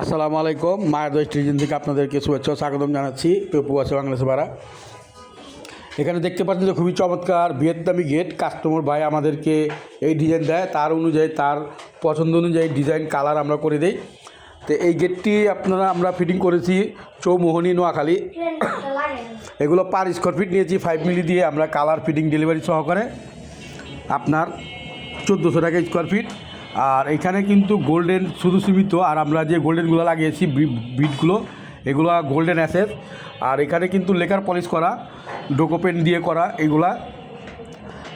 আসসালামু আলাইকুম, মায়ের দশ টিভিজন থেকে আপনাদেরকে শুভেচ্ছা স্বাগতম জানাচ্ছি প্রবাসী বাংলাদেশ ভাড়া এখানে দেখতে পাচ্ছেন যে খুবই চমৎকার ভিয়েতনামি গেট কাস্টমার ভাই আমাদেরকে এই ডিজাইন দেয়, তার অনুযায়ী, তার পছন্দ অনুযায়ী ডিজাইন কালার আমরা করে দিই। তো এই গেটটি আপনারা, আমরা ফিটিং করেছি চৌমোহনী নোয়াখালী। এগুলো পার স্কোয়ার ফিট নিয়েছি ফাইভ মিলি দিয়ে আমরা কালার ফিটিং ডেলিভারি সহকারে। আপনার চোদ্দোশো টাকা স্কোয়ার ফিট আর এখানে কিন্তু গোল্ডেন শুধু সীমিত, আর আমরা যে গোল্ডেনগুলো লাগিয়েছি বিটগুলো এগুলো গোল্ডেন অ্যাসেস আর এখানে কিন্তু লেকার পলিশ করা ডোকোপেন দিয়ে করা, এগুলা।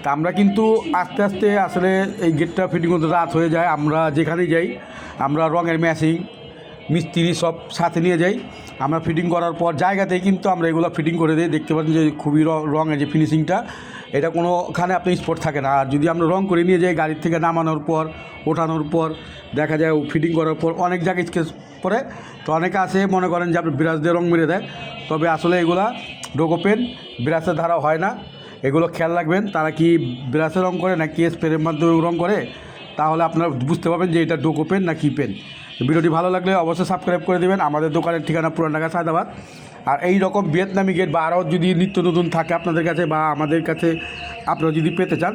তা আমরা কিন্তু আস্তে আস্তে আসলে এই গেটটা ফিটিং করতে রাত হয়ে যায়, আমরা যেখানেই যাই, আমরা রঙের ম্যাচিং মিস্ত্রি সব সাথে নিয়ে যাই। আমরা ফিটিং করার পর জায়গাতেই কিন্তু আমরা এগুলো ফিটিং করে দিই। দেখতে পাচ্ছেন যে খুবই র- যে ফিনিশিংটা এটা কোনোখানে আপনি স্পট থাকে না। আর যদি আমরা রং করে নিয়ে যাই গাড়ির থেকে নামানোর পর, ওঠানোর পর, দেখা যায় ফিটিং করার পর অনেক জায়গায় স্কেচ পরে তো অনেকে আছে মনে করেন যে আপনি ব্রাশ দিয়ে রং মেরে দেয়। তবে আসলে এগুলা ডোকোপেন ব্রাশের ধারা হয় না। এগুলো খেয়াল রাখবেন, তারা কি ব্রাশে রং করে নাকি স্প্রের মাধ্যমে রং করে? তাহলে আপনারা বুঝতে পারবেন যে এটা ডোকো পেন না কি পেন। ভিডিওটি ভালো লাগলে অবশ্যই সাবস্ক্রাইব করে দেবেন। আমাদের দোকানের ঠিকানা পুরান ঢাকা সায়দাবাদ। আর এই রকম ভিয়েতনামি গেট বা আরও যদি নিত্য নতুন থাকে আপনাদের কাছে বা আমাদের কাছে আপনারা যদি পেতে চান,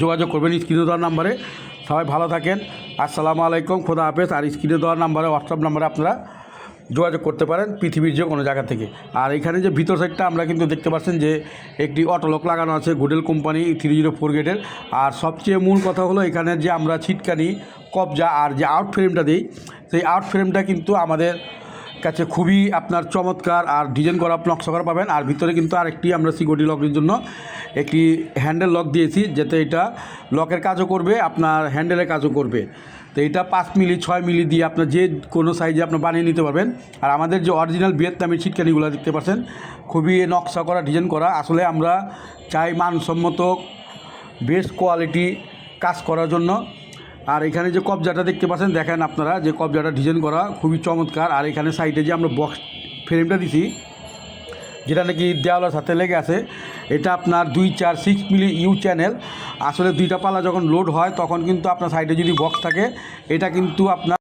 যোগাযোগ করবেন স্ক্রিনে দেওয়ার নাম্বারে। সবাই ভালো থাকেন। আসসালামু আলাইকুম, খোদা হাফেজ। আর স্ক্রিনে দেওয়ার নাম্বারে হোয়াটসঅ্যাপ নাম্বারে আপনারা যোগাযোগ করতে পারেন পৃথিবীর যে কোনো জায়গা থেকে। আর এখানে যে ভিতর সাইডটা আমরা কিন্তু দেখতে পাচ্ছেন যে একটি অটোলক লাগানো আছে গুডেল কোম্পানি থ্রি জিরো ফোর গেটের আর সবচেয়ে মূল কথা হলো এখানে যে আমরা ছিটকানি, কবজা আর যে আউট ফ্রেমটা দিই, সেই আউট ফ্রেমটা কিন্তু আমাদের কাছে খুবই আপনার চমৎকার আর ডিজাইন করা নকশা করা পাবেন। আর ভিতরে কিন্তু আরেকটি আমরা সিকিউরিটি লকের জন্য একটি হ্যান্ডেল লক দিয়েছি, যাতে এটা লকের কাজও করবে, আপনার হ্যান্ডেলের কাজও করবে। তো এটা পাঁচ মিলি, ছয় মিলি দিয়ে আপনার যে কোনো সাইজে আপনি বানিয়ে নিতে পারবেন। আর আমাদের যে অরিজিনাল ভিয়েতনামি ছিটকানিগুলো দেখতে পাচ্ছেন, খুবই নকশা করা, ডিজাইন করা। আসলে আমরা চাই মানসম্মত বেস্ট কোয়ালিটি কাজ করার জন্য। আর এখানে যে কবজাটা দেখতে পাচ্ছেন, দেখেন আপনারা, যে কবজাটা ডিজাইন করা খুবই চমৎকার। আর এখানে সাইডে যে আমরা বক্স ফ্রেমটা দিছি, যেটা নাকি দেওয়ালের সাথে লেগে আছে, এটা আপনার দুই, চার সিক্স মিলি ইউ চ্যানেল আসলে দুইটা পালা যখন লোড হয়, তখন কিন্তু আপনার সাইডে যদি বক্স থাকে, এটা কিন্তু আপনার